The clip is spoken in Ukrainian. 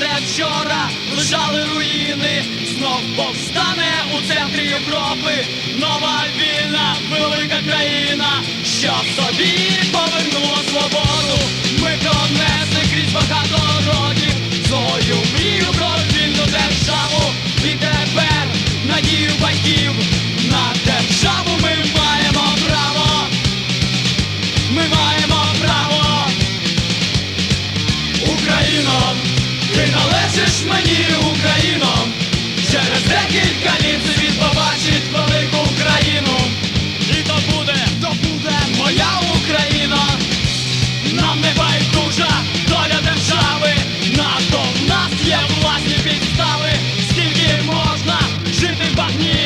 де вчора лежали руїни, знов повстане у центрі Європи, нова вільна, велика країна, що собі повернула свободу, ми пронесли крізь багато років, свою мрію про вільну державу. І тепер надію батьків на державу ми маємо право, ми маємо право. Україна. Ти належиш мені, Україно, через декілька літ світ побачить велику Україну. І то буде, то буде моя Україна, нам не байдужа доля держави, НАТО в нас є власні підстави, скільки можна жити в багні.